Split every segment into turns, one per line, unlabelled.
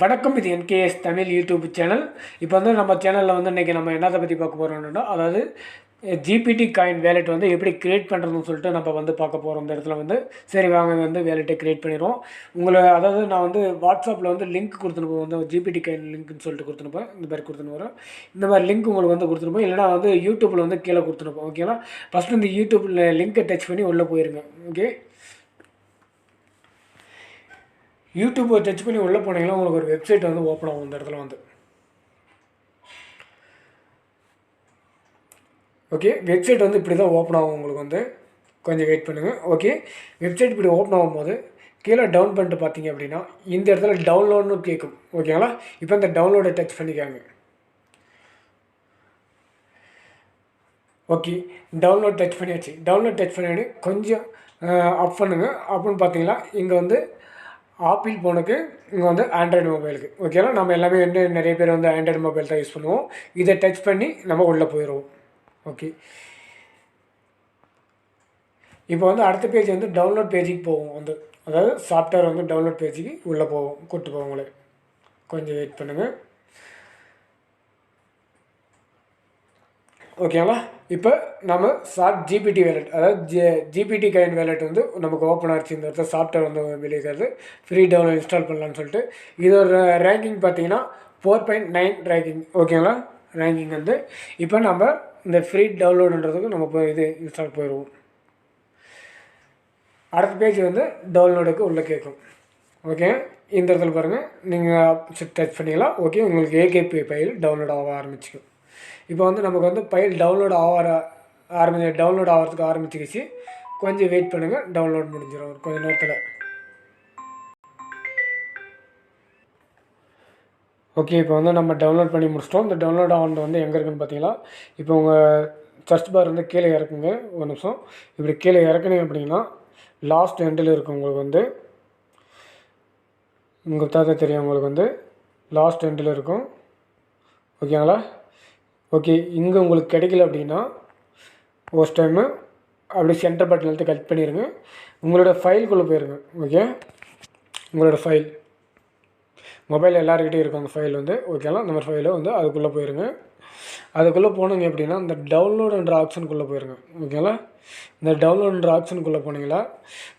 வணக்கம் இது என்கேஎஸ் Tamil YouTube channel. இப்போ வந்து நம்ம சேனலில் வந்து இன்றைக்கி நம்ம என்னத்தை பற்றி பார்க்க போகிறோம்னா அதாவது ஜிபிடி காயின் வேலெட் வந்து எப்படி க்ரியேட் பண்ணுறதுன்னு சொல்லிட்டு நம்ம வந்து பார்க்க போகிறோம் இந்த இடத்துல வந்து சரி வாங்க வந்து வேலெட்டை க்ரியேட் பண்ணிடுவோம். உங்களை அதாவது நான் வந்து வாட்ஸ்அப்பில் வந்து லிங்க் கொடுத்துருப்போம் வந்து ஜிபிடி காயின் லிங்க்னு சொல்லிட்டு கொடுத்துருப்பேன் இந்த மாதிரி கொடுத்துன்னு வரும் இந்த மாதிரி லிங்க் உங்களுக்கு வந்து கொடுத்துருப்போம் இல்லைனா வந்து யூடியூப்பில் வந்து கீழே கொடுத்துருப்போம் ஓகேங்களா ஃபஸ்ட்டு இந்த யூடியூப்பில் லிங்க்கை டச் பண்ணி உள்ளே போயிருங்க. ஓகே யூடியூப்பை டச் பண்ணி உள்ளே போனீங்கன்னா உங்களுக்கு ஒரு வெப்சைட் வந்து ஓப்பன் ஆகும் இந்த இடத்துல வந்து. ஓகே வெப்சைட் வந்து இப்படி தான் ஓப்பன் ஆகும் உங்களுக்கு வந்து. கொஞ்சம் வெயிட் பண்ணுங்கள் ஓகே வெப்சைட் இப்படி ஓப்பன் ஆகும்போது கீழே டவுன் பண்ணிட்டு பார்த்தீங்க அப்படின்னா இந்த இடத்துல டவுன்லோட்னு கேட்கும். ஓகேங்களா இப்போ இந்த டவுன்லோடை டச் பண்ணிக்காங்க. ஓகே டவுன்லோட் டச் பண்ணியாச்சு. டவுன்லோட் டச் பண்ணி கொஞ்சம் அப் பண்ணுங்கள் அப்படின்னு பார்த்தீங்களா? இங்கே வந்து ஆப்பிள் ஃபோனுக்கு இங்கே வந்து ஆண்ட்ராய்டு மொபைலுக்கு ஓகேவா நம்ம எல்லாமே வந்து நிறைய பேர் வந்து ஆண்ட்ராய்டு மொபைல் தான் யூஸ் பண்ணுவோம். இதை டச் பண்ணி நம்ம உள்ளே போயிடுவோம். ஓகே இப்போ வந்து அடுத்த பேஜ் வந்து டவுன்லோட் பேஜுக்கு போவோம். வந்து அதாவது சாஃப்ட்வேர் வந்து டவுன்லோட் பேஜுக்கு உள்ளே போவோம். கூப்பிட்டு போவோங்களே கொஞ்சம் வெயிட் பண்ணுங்கள் ஓகேங்களா இப்போ நம்ம சாஃப்ட் ஜிபிடி வேலெட் அதாவது ஜி ஜிபிடி கைன் வேலெட் வந்து நமக்கு ஓப்பன் ஆச்சு இந்த இடத்துல சாஃப்ட்வேர் வந்து வெளியிருக்கிறது ஃப்ரீ டவுன்லோட் இன்ஸ்டால் பண்ணலான்னு சொல்லிட்டு. இதோட ரேங்கிங் பார்த்தீங்கன்னா ஃபோர் பாயிண்ட் நைன் ரேங்கிங் ஓகேங்களா ரேங்கிங் வந்து இப்போ நம்ம இந்த ஃப்ரீ டவுன்லோடுன்றதுக்கு நம்ம போய் இது இன்ஸ்டால் போயிடுவோம். அடுத்த பேஜ் வந்து டவுன்லோடுக்கு உள்ளே கேட்கும். ஓகே இந்த இடத்துல பாருங்கள் நீங்கள் டச் பண்ணிக்கலாம். ஓகே உங்களுக்கு ஏகேபி ஃபைல் டவுன்லோட் ஆக ஆரம்பிச்சிக்கும். இப்போ வந்து நமக்கு வந்து ஃபைல் டவுன்லோட் ஆகிற ஆரம்பி டவுன்லோட் ஆகிறதுக்கு ஆரம்பிச்சிக்கிச்சு கொஞ்சம் வெயிட் பண்ணுங்கள் டவுன்லோட் முடிஞ்சிடும் ஒரு கொஞ்சம் நேரத்தில். ஓகே இப்போ வந்து நம்ம டவுன்லோட் பண்ணி முடிச்சிட்டோம். இந்த டவுன்லோட் ஆனது வந்து எங்கே இருக்குன்னு பார்த்தீங்களா இப்போ உங்கள் சர்ச் பார் வந்து கீழே இறக்குங்க. ஒரு நிமிஷம். இப்படி கீழே இறக்குனீங்க அப்படின்னா லாஸ்ட் எண்டில் இருக்கும் உங்களுக்கு வந்து உங்களுக்கு தாத்தா தெரியும் உங்களுக்கு வந்து லாஸ்ட் எண்டில் இருக்கும். ஓகேங்களா ஓகே இங்கே உங்களுக்கு கிடைக்கல அப்படின்னா ஃபர்ஸ்ட் டைமு அப்படி சென்டர் பட்டன் எடுத்து கட் பண்ணிடுங்க உங்களோட ஃபைலுக்குள்ளே போயிருங்க ஓகே உங்களோட ஃபைல் மொபைல் எல்லாருக்கிட்டையும் இருக்கும் அந்த ஃபைல் வந்து ஓகேலாம் இந்த மாதிரி ஃபைலு வந்து அதுக்குள்ளே போயிருங்க. அதுக்குள்ளே போனீங்க அப்படின்னா இந்த டவுன்லோடுன்ற ஆப்ஷனுக்குள்ளே போயிருங்க ஓகேங்களா இந்த டவுன்லோடுன்ற ஆப்ஷனுக்குள்ளே போனீங்களா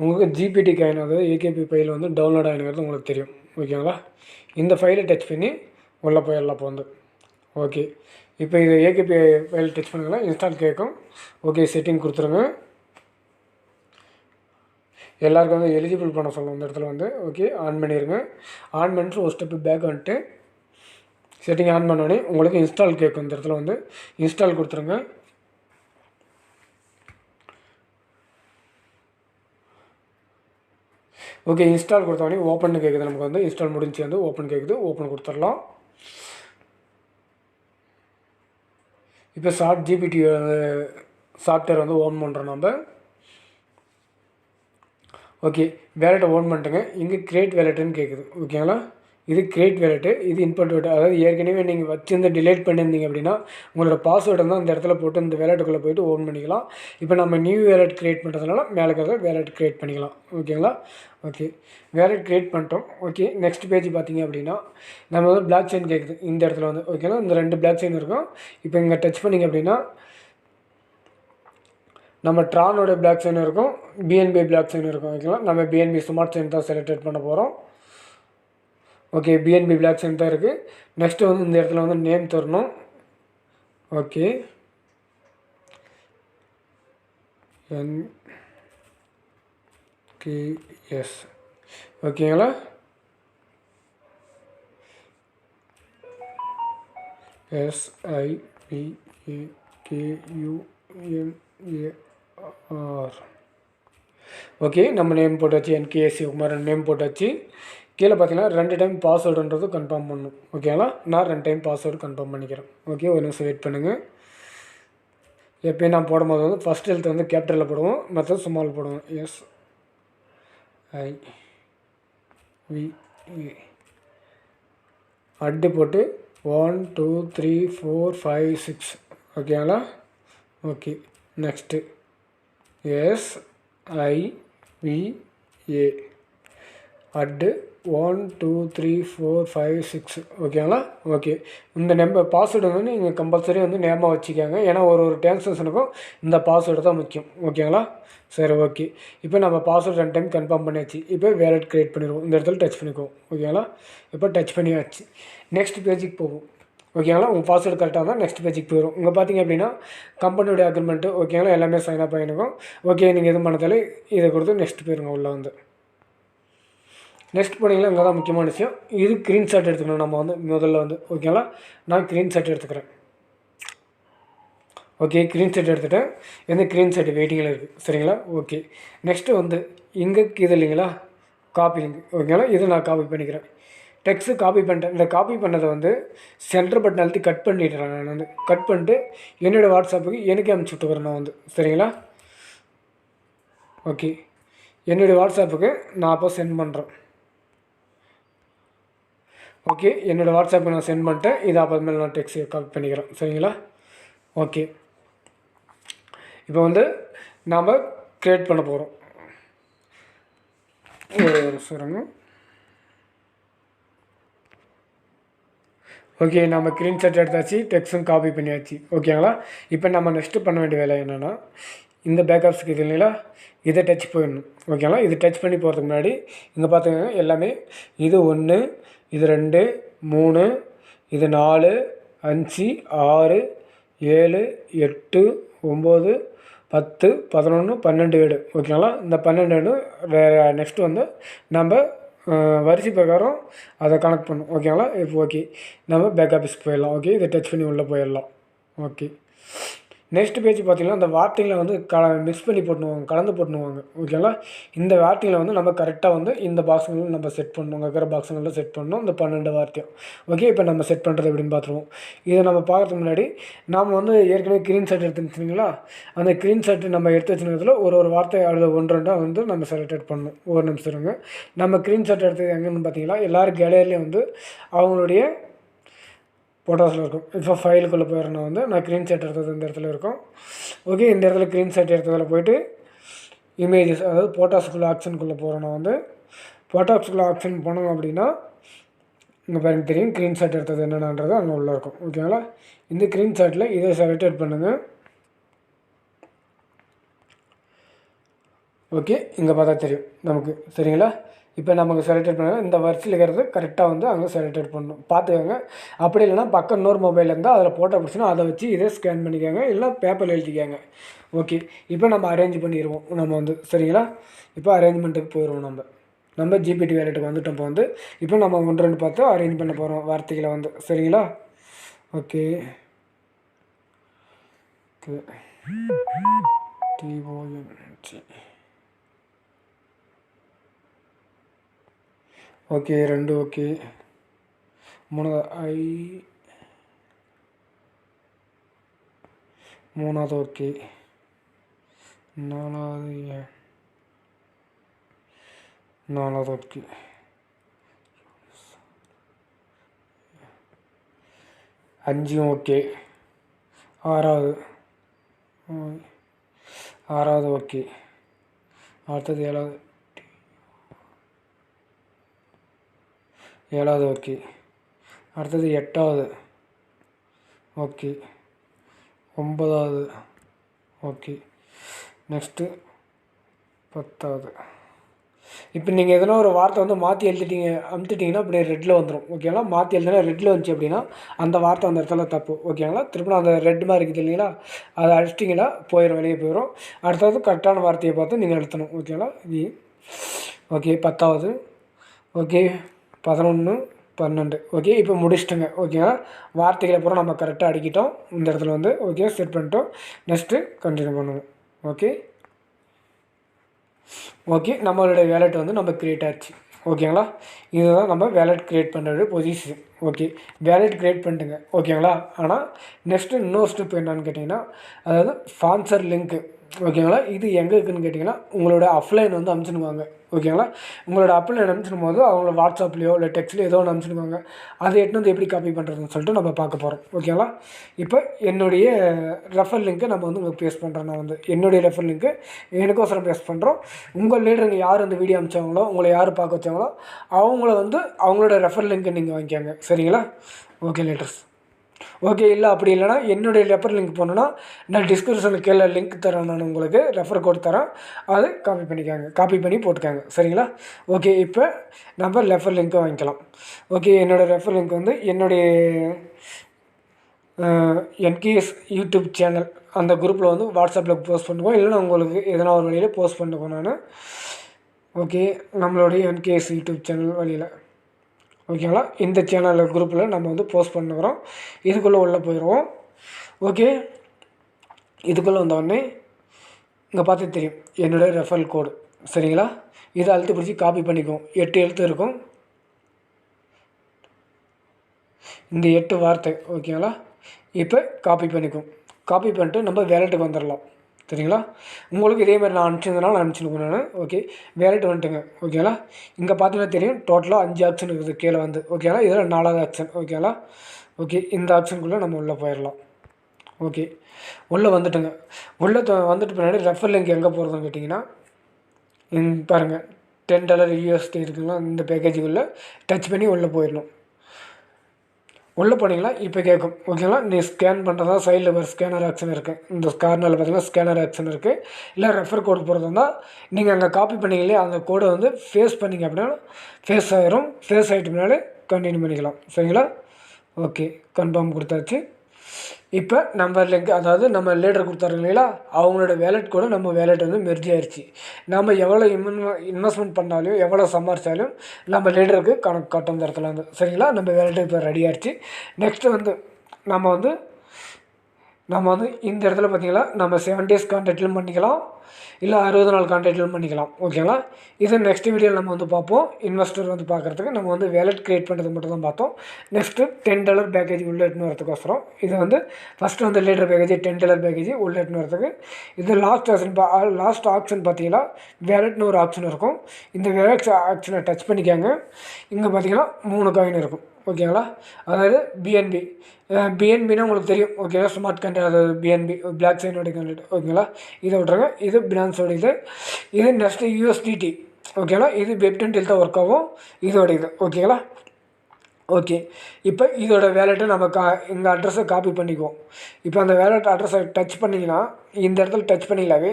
உங்களுக்கு ஜிபிடி கைன் அதாவது ஏகேபி ஃபைல் வந்து டவுன்லோட் ஆகினுங்கிறது உங்களுக்கு தெரியும் ஓகேங்களா இந்த ஃபைலை டச் பண்ணி உள்ளே போயிடலாம் இப்போ வந்து. ஓகே. இப்போ இது ஏகேபி ஃபைல் டச் பண்ணுங்களா இன்ஸ்டால் கேட்கும். ஓகே செட்டிங் கொடுத்துருங்க. எல்லாருக்கும் வந்து எலிஜிபிள் பண்ண சொல்லணும் இந்த இடத்துல வந்து. ஓகே ஆன் பண்ணிடுங்க ஆன் பண்ணிட்டு ஒரு ஸ்டெப்பு பேக் வந்துட்டு செட்டிங் ஆன் பண்ணோடனே உங்களுக்கு இன்ஸ்டால் கேட்கும் இந்த இடத்துல வந்து. இன்ஸ்டால் கொடுத்துருங்க. ஓகே இன்ஸ்டால் கொடுத்தோடனே ஓப்பன் கேட்குது நமக்கு வந்து. இன்ஸ்டால் முடிஞ்சு வந்து ஓப்பன் கேட்குது ஓப்பன் கொடுத்துடலாம். இப்போ சாட் ஜிபிடி சாஃப்ட்வேர் வந்து ஓன் பண்ணுறோம் நம்ம. ஓகே வேலெட்டை ஓன் பண்ணிட்டுங்க. இங்கே கிரியேட் வேலெட்டுன்னு கேட்குது ஓகேங்களா இது கிரியேட் வேலெட்டு இது இன்புட் வேலெட் அதாவது ஏற்கனவே நீங்கள் வச்சுருந்து டிலேட் பண்ணியிருந்தீங்க அப்படின்னா உங்களோட பாஸ்வேர்டை தான் இந்த இடத்துல போட்டு இந்த வேலெட்டுக்குள்ளே போய்ட்டு ஓன் பண்ணிக்கலாம். இப்போ நம்ம நியூ வேலெட் க்ரியேட் பண்ணுறதுனால மேலே இருக்கிற வேலெட் க்ரியேட் பண்ணிக்கலாம். ஓகேங்களா ஓகே வேலெட் க்ரியேட் பண்ணிட்டோம். ஓகே நெக்ஸ்ட் பேஜ் பார்த்தீங்க அப்படின்னா நம்ம வந்து பிளாக் செயின் கேட்குது இந்த இடத்துல வந்து. ஓகேங்களா இந்த ரெண்டு பிளாக் செயின் இருக்கும். இப்போ இங்கே டச் பண்ணிங்க அப்படின்னா நம்ம ட்ரானோட பிளாக் செயின் இருக்கும். பிஎன்பி பிளாக் செயின் இருக்கும். ஓகேங்களா நம்ம பிஎன்பி ஸ்மார்ட் செயின் தான் செலக்டட் பண்ண போகிறோம் ஓகே பிஎன்பி பிளாக் செயின் தான் இருக்குது நெக்ஸ்ட்டு வந்து இந்த இடத்துல வந்து நேம் தரணும். ஓகே என் கேஎஸ் ஓகேங்களா எஸ்ஐபிஏகேயூஎன்ஏஆர் ஓகே நம்ம நேம் போட்டாச்சு. என்கேஎஸ்சி குமாரன் நேம் போட்டாச்சு. கீழே பார்த்தீங்கன்னா ரெண்டு டைம் பாஸ்வேர்டுன்றது கன்ஃபார்ம் பண்ணணும் ஓகேங்களா நான் ரெண்டு டைம் பாஸ்வேர்டு கன்ஃபார்ம் பண்ணிக்கிறேன். ஓகே ஒரு நிமிஷம் வெயிட் பண்ணுங்கள் எப்பயும் நான் போடும்போது வந்து ஃபஸ்ட் எழுத்து வந்து கேபிட்டலில் போடுவோம் மற்றது சும்மால் போடுவோம். எஸ் ஐ வி அட்டு போட்டு one two three four five six ஓகேங்களா okay next S I V A at one two three four five six ஓகேங்களா ஓகே இந்த நம்பர் பாஸ்வேர்டு வந்து நீங்கள் கம்பல்சரி வந்து ஞாபகம் வச்சுக்கோங்க. ஏன்னா ஒரு ஒரு டிரான்சாக்ஷனுக்கும் இந்த பாஸ்வேர்டு தான் முக்கியம். ஓகேங்களா சரி ஓகே இப்போ நம்ம பாஸ்வேர்டு ரெண்டு டைம் கன்ஃபார்ம் பண்ணியாச்சு. இப்போ வேலட் க்ரியேட் பண்ணிடுவோம். இந்த இடத்துல டச் பண்ணிக்குவோம். ஓகேங்களா இப்போ டச் பண்ணியாச்சு. நெக்ஸ்ட் பேஜுக்கு போவோம். ஓகேங்களா உங்கள் பாஸ்வேர்டு கரெக்டாக இருந்தால் நெக்ஸ்ட் பேஜுக்கு போயிடும் இங்கே பார்த்தீங்க அப்படின்னா கம்பெனியோட அக்ரிமெண்ட்டு ஓகேங்களா எல்லாமே சைன் அப் ஆகிருக்கும். ஓகே நீங்கள் எதுவும் பண்ணதாலே இதை கொடுத்து நெக்ஸ்ட் போயிருங்க உள்ளே வந்து. நெக்ஸ்ட் போனீங்கன்னா இங்கே தான் முக்கியமான விஷயம். இது க்ரீன் ஷாட் எடுத்துக்கணும். நம்ம வந்து முதல்ல வந்து ஓகேங்களா நான் க்ரீன் ஷாட் எடுத்துக்கிறேன். ஓகே க்ரீன் ஷாட் எடுத்துகிட்டேன் எந்த க்ரீன் ஷாட் வெயிட்டிங்கில் இருக்குது சரிங்களா? ஓகே நெக்ஸ்ட்டு வந்து இங்கே இது இல்லைங்களா? காப்பி லிங்க் ஓகேங்களா இது நான் காப்பி பண்ணிக்கிறேன். டெக்ஸ்ட்டு காப்பி பண்ணிட்டேன். இந்த காப்பி பண்ணதை வந்து சென்டர் பட்டன் அழுத்தி கட் பண்ணிடுறேன் நான் வந்து. கட் பண்ணிட்டு என்னோடய வாட்ஸ்அப்புக்கு எனக்கு அனுப்பிச்சி விட்டுக்கிறேன் நான் வந்து. சரிங்களா? ஓகே என்னுடைய வாட்ஸ்அப்புக்கு நான் அப்போ சென்ட் பண்ணுறேன் ஓகே என்னோடய வாட்ஸ்அப்பை நான் சென்ட் பண்ணிட்டேன். இதை அப்புறமேல நான் டெக்ஸ்ட் காப்பி பண்ணிக்கிறேன். சரிங்களா? ஓகே இப்போ வந்து நாம் க்ரியேட் பண்ண போகிறோம் சொல்லுங்க ஓகே நம்ம க்ரீன் செட் எடுத்தாச்சு டெக்ஸும் காப்பி பண்ணியாச்சு. ஓகேங்களா இப்போ நம்ம நெக்ஸ்ட்டு பண்ண வேண்டிய வேலை என்னென்னா இந்த பேக்கப்ஸ்க்கு இது இல்லைங்களா? இதை டச் போயிடணும். ஓகேங்களா இது டச் பண்ணி போகிறதுக்கு முன்னாடி இங்கே பார்த்துக்கோங்க எல்லாமே இது ஒன்று இது ரெண்டு மூணு இது நாலு அஞ்சு ஆறு ஏழு எட்டு ஒம்பது பத்து பதினொன்று பன்னெண்டு வீடு ஓகேங்களா? இந்த பன்னெண்டு வீடு நெக்ஸ்ட்டு வந்து நம்ம வரிசை பிரகாரம் அதை கனெக்ட் பண்ணும் ஓகேங்களா? இப்போ ஓகே நம்ம பேக் ஆஃபீஸ் போயிடலாம். ஓகே இதை டச் பண்ணி உள்ளே போயிடலாம். ஓகே நெக்ஸ்ட் பேஜ் பார்த்திங்கன்னா அந்த வார்த்தைகளை வந்து க மிக்ஸ் பண்ணி போட்டுனுவாங்க கலந்து போட்டுனுவாங்க ஓகேங்களா இந்த வார்த்தைகளை வந்து நம்ம கரெக்டாக வந்து இந்த பாக்ஸுங்களில் நம்ம செட் பண்ணணும் இருக்கிற பாக்ஸுங்களில் செட் பண்ணணும் இந்த பன்னெண்டு வார்த்தையும் ஓகே இப்போ நம்ம செட் பண்ணுறது எப்படின்னு பார்த்துருவோம். இதை நம்ம பார்க்கறதுக்கு முன்னாடி நாம் வந்து ஏற்கனவே க்ரீன் செட் எடுத்து வச்சுருங்களா அந்த க்ரீன் ஷர்ட் நம்ம எடுத்து வச்சுருக்கிறதுல ஒரு ஒரு வார்த்தை அல்லது ஒன்று ரெண்டாக வந்து நம்ம செலக்டட் பண்ணணும். ஒரு நிமிஷம் இருங்க. நம்ம க்ரீன் ஷர்ட் எடுத்தது எங்கன்னு பார்த்தீங்கன்னா எல்லோரும் கேலரிலையும் வந்து அவங்களுடைய போட்டோஸில் இருக்கும். இப்போ ஃபைலுக்குள்ளே போயிடணும் வந்து. நான் க்ரீன் ஷாட் எடுத்தது இந்த இடத்துல இருக்கும். ஓகே இந்த இடத்துல க்ரீன் செட் எடுத்ததில் போயிட்டு இமேஜஸ் அதாவது ஃபோட்டோஸ்குள்ளே ஆப்ஷனுக்குள்ளே போகிறோம் வந்து. ஃபோட்டோஸ்குள்ளே ஆப்ஷன் போனோம் அப்படின்னா இங்கே பாருங்க தெரியும் க்ரீன் ஷாட் எடுத்தது என்னென்னன்றது அங்கே உள்ளே இருக்கும். ஓகேங்களா இந்த க்ரீன் ஷாட்டில் இதை செலக்டட் பண்ணுங்கள் ஓகே இங்கே பார்த்தா தெரியும் நமக்கு. சரிங்களா? இப்போ நமக்கு செலக்டட் பண்ண இந்த வரிசையில் இருக்கிறது கரெக்டாக வந்து அங்கே செலக்டட் பண்ணணும். பார்த்துக்கோங்க. அப்படி இல்லைனா பக்கம் இன்னொரு மொபைல் இருந்தால் அதில் போட்டோ பிடிச்சினா அதை வச்சு இதே ஸ்கேன் பண்ணிக்கோங்க. இல்லை பேப்பரில் எழுதிக்கோங்க. ஓகே இப்போ நம்ம அரேஞ்ச் பண்ணிடுவோம். நம்ம வந்து சரிங்களா? இப்போ அரேஞ்ச்மெண்ட்டுக்கு போயிடுவோம் நம்ம. நம்ம ஜிபிடி வேலெட்டுக்கு வந்துட்டோம். இப்போ வந்து இப்போ நம்ம ஒன்று ரெண்டு பார்த்து அரேஞ்ச் பண்ண போகிறோம் வார்த்தைகளை வந்து. சரிங்களா? ஓகே ஓகே டிஓஎன்ஜி ஓகே ரெண்டு ஓகே. மூணாவது ஐ. மூணாவது ஓகே. நாலாவது நாலாவது ஓகே. அஞ்சும் ஓகே. ஆறாவது. ஆறாவது ஓகே. அடுத்தது ஏழாவது. ஏழாவது ஓகே. அடுத்தது எட்டாவது ஓகே. ஒன்பதாவது ஓகே. நெக்ஸ்ட்டு பத்தாவது. இப்போ நீங்கள் எதனா ஒரு வார்த்தை வந்து மாற்றி எழுதிட்டீங்க அமுத்துட்டிங்கன்னா அப்படியே ரெட்டில் வந்துடும் ஓகேங்களா மாற்றி எழுதினா ரெட்டில் வந்துச்சு அப்படின்னா அந்த வார்த்தை அந்த இடத்துல தப்பு. ஓகேங்களா திரும்ப அந்த ரெட் மாதிரி இருக்குது இல்லைங்களா? அதை அடிச்சிட்டிங்கன்னா போயிடும் வெளியே போயிடும் அடுத்தது கரெக்டான வார்த்தையை பார்த்து நீங்கள் எழுத்தணும் ஓகேங்களா இது ஓகே பத்தாவது. ஓகே பதினொன்று பன்னெண்டு. ஓகே இப்போ முடிச்சிட்டுங்க. ஓகேவா வார்த்தைகளை பூரா நம்ம கரெக்டாக அடிக்கிட்டோம். இந்த இடத்துல வந்து ஓகே செட் பண்ணிட்டோம். நெக்ஸ்ட்டு கண்டினியூ பண்ணுவோம். ஓகே ஓகே நம்மளுடைய வேலெட் வந்து நம்ம க்ரியேட் ஆச்சு. ஓகேங்களா இதுதான் நம்ம வேலெட் க்ரியேட் பண்ணுறது பொசிஷன் ஓகே வேலெட் க்ரியேட் பண்ணிட்டுங்க. ஓகேங்களா ஆனால் நெக்ஸ்ட்டு இன்னொரு ஸ்டெப் என்னன்னு கேட்டிங்கன்னா அதாவது ஸ்பான்சர் லிங்க்கு ஓகேங்களா? இது எங்கே இருக்குதுன்னு கேட்டிங்கன்னா உங்களோட அஃப்லைன் வந்து அனுப்பிச்சிடுவாங்க. ஓகேங்களா? உங்களோட அப்லைன் அனுப்பிச்சிடும் போது அவங்கள வாட்ஸ்அப்லேயோ இல்லை டெக்ஸ்ட்லேயோ ஏதோ ஒன்று அனுப்பிச்சிடுவாங்க. அதை எடுத்து வந்து எப்படி காப்பி பண்ணுறதுன்னு சொல்லிட்டு நம்ம பார்க்க போகிறோம் ஓகேங்களா? இப்போ என்னுடைய ரெஃபர் லிங்க்கை நம்ம வந்து உங்களுக்கு பேஸ்ட் பண்ணுறோம் நான் வந்து என்னுடைய ரெஃபர் லிங்க்கு எனக்கோசரம் பேஸ்ட் பண்ணுறோம் உங்கள் லீடருங்க யார் அந்த வீடியோ அனுப்பிச்சாங்களோ உங்களை யார் பார்க்க வச்சாங்களோ அவங்கள வந்து அவங்களோட ரெஃபர் லிங்க்கை நீங்கள் வாங்கிக்கோங்க. சரிங்களா? ஓகே லீடர்ஸ் ஓகே இல்லை அப்படி இல்லைனா என்னுடைய ரெஃபர் லிங்க் போனோன்னா நான் டிஸ்கிரிப்ஷனில் கீழே லிங்க் தரேன் நான் உங்களுக்கு ரெஃபர் கோட் தரேன் அது காப்பி பண்ணிக்காங்க. காப்பி பண்ணி போட்டுக்காங்க. சரிங்களா? ஓகே இப்போ நம்ம ரெஃபர் லிங்க்கை வாங்கிக்கலாம். ஓகே என்னோடய ரெஃபர் லிங்க் வந்து என்னுடைய என்கேஎஸ் யூடியூப் சேனல் அந்த குரூப்பில் வந்து வாட்ஸ்அப்பில் போஸ்ட் பண்ணுவோம். இல்லைனா உங்களுக்கு எதனா ஒரு வழியில் போஸ்ட் பண்ணுவோம் நான். ஓகே நம்மளுடைய என்கேஎஸ் யூடியூப் சேனல் வழியில். ஓகேங்களா? இந்த சேனலில் குரூப்பில் நம்ம வந்து போஸ்ட் பண்ணுறோம் இதுக்குள்ளே உள்ளே போயிடுவோம் ஓகே? இதுக்குள்ளே வந்தோடனே இங்கே பார்த்து தெரியும். என்னுடைய ரெஃபரல் கோடு சரிங்களா? இதை அழுத்து பிடிச்சி காப்பி பண்ணிக்குவோம். எட்டு எழுத்து இருக்கும். இந்த எட்டு வார்த்தை ஓகேங்களா? இப்போ காப்பி பண்ணிக்குவோம். காப்பி பண்ணிட்டு நம்ம வேலெட்டுக்கு வந்துடலாம் சரிங்களா உங்களுக்கு இதேமாதிரி நான் அனுப்பிச்சிருந்தனால அனுப்பிச்சிருக்கேன் நான் ஓகே வேலெட் வந்துட்டுங்க. ஓகேங்களா இங்கே பார்த்தீங்கன்னா தெரியும். டோட்டலாக அஞ்சு ஆப்ஷன் இருக்குது கீழே வந்து. ஓகேங்களா இதில் நாலாவது ஆப்ஷன் ஓகேங்களா ஓகே இந்த ஆப்ஷனுக்குள்ளே நம்ம உள்ளே போயிடலாம் ஓகே உள்ளே வந்துட்டுங்க. உள்ளே வந்துட்டு பின்னாடி ரெஃபர் லிங்க் எங்கே போகிறதுன்னு கேட்டிங்கன்னா பாருங்கள் டென் டாலர் யூஎஸ்டி இருக்குங்களா? இந்த பேக்கேஜுக்குள்ளே டச் பண்ணி உள்ளே போயிடணும் உள்ளே போனீங்கன்னா இப்போ கேட்கும். ஓகேங்களா? நீ ஸ்கேன் பண்ணுறதா சைடில் ஒரு ஸ்கேனர் ஆப்ஷன் இருக்குது இந்த கார்னரில் பார்த்தீங்கன்னா ஸ்கேனர் ஆப்ஷன் இருக்குது இல்லை ரெஃபர் கோடு போகிறதுனா நீங்கள் அங்கே காப்பி பண்ணீங்களே அந்த கோடை வந்து ஃபேஸ் பண்ணிங்க அப்படின்னா ஃபேஸ் ஆகிரும் ஃபேஸ் ஆகிட்டு முன்னாடி கண்டினியூ பண்ணிக்கலாம். சரிங்களா? ஓகே. கன்ஃபார்ம் கொடுத்தாச்சு. இப்போ நம்ம லிங்க் அதாவது நம்ம லீடர் கொடுத்தாரு இல்லைங்களா? அவங்களோட வேலெட் கூட நம்ம வேலெட் வந்து மெர்ஜி ஆயிடுச்சு நம்ம எவ்வளோ இன்வெ இன்வெஸ்ட்மெண்ட் பண்ணாலும் எவ்வளோ சம்பாரிச்சாலும் நம்ம லீடருக்கு கணக்கு காட்டும் இடத்துல வந்து சரிங்களா? நம்ம வேலெட்டு இப்போ ரெடி ஆயிடுச்சு நெக்ஸ்ட்டு வந்து நம்ம வந்து நம்ம வந்து இந்த இடத்துல பார்த்தீங்கன்னா நம்ம செவன் டேஸ் கான்ட்ராக்ட்லையும் பண்ணிக்கலாம் இல்லை அறுபது நாள் கான்ட்ராக்ட்லையும் பண்ணிக்கலாம். ஓகேங்களா இது நெக்ஸ்ட் வீடியோவில் நம்ம வந்து பார்ப்போம். இன்வெஸ்டர் வந்து பார்க்குறதுக்கு நம்ம வந்து வேலட் க்ரியேட் பண்ணுறது மட்டும் தான் பார்த்தோம். நெக்ஸ்ட்டு டென் டாலர் பேக்கேஜ் உள்ள எட்டுன்னு வரதுக்கோசரம் இது வந்து ஃபஸ்ட்டு வந்து leader package ten dollar package உள்ள எட்டுன்னு வரதுக்கு இது லாஸ்ட் ஆப்ஷன் பா லாஸ்ட் ஆப்ஷன் பார்த்தீங்கன்னா வேலட்னு ஒரு ஆப்ஷன் இருக்கும். இந்த வேலட் ஆப்ஷனை டச் பண்ணிக்காங்க. இங்கே பார்த்தீங்கன்னா மூணு காயின் இருக்கும். ஓகேங்களா அதாவது பிஎன்பி பிஎன்பினா உங்களுக்கு தெரியும். ஓகேவா ஸ்மார்ட் கண்ட்ரி அதாவது பிஎன்பி பிளாக் சைனோட கண்டென்ட் ஓகேங்களா இதை விட்ருங்க இது பினான்ஸோட இது இது நெக்ஸ்ட்டு யூஎஸ்டிடி ஓகேங்களா இது வெப்டன் டென்டில் தான் ஒர்க் ஆகும் இதோட இது ஓகேங்களா ஓகே இப்போ இதோட வேலெட்டை நம்ம கா இந்த அட்ரஸை காப்பி பண்ணிக்குவோம். இப்போ அந்த வேலெட் அட்ரஸை டச் பண்ணிங்கன்னா இந்த இடத்துல டச் பண்ணிங்களாவே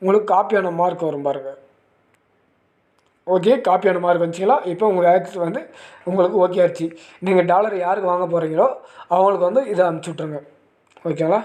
உங்களுக்கு காப்பியான மார்க் வரும் பாருங்கள் ஓகே காப்பி ஆன மார்க் வந்துச்சிங்களா? இப்போ உங்கள் ஆக்ஸ் வந்து உங்களுக்கு ஓகே ஆச்சு நீங்கள் டாலர் யாருக்கு வாங்க போகிறீங்களோ அவங்களுக்கு வந்து இதை அனுப்பிச்சி விட்ருங்க ஓகேங்களா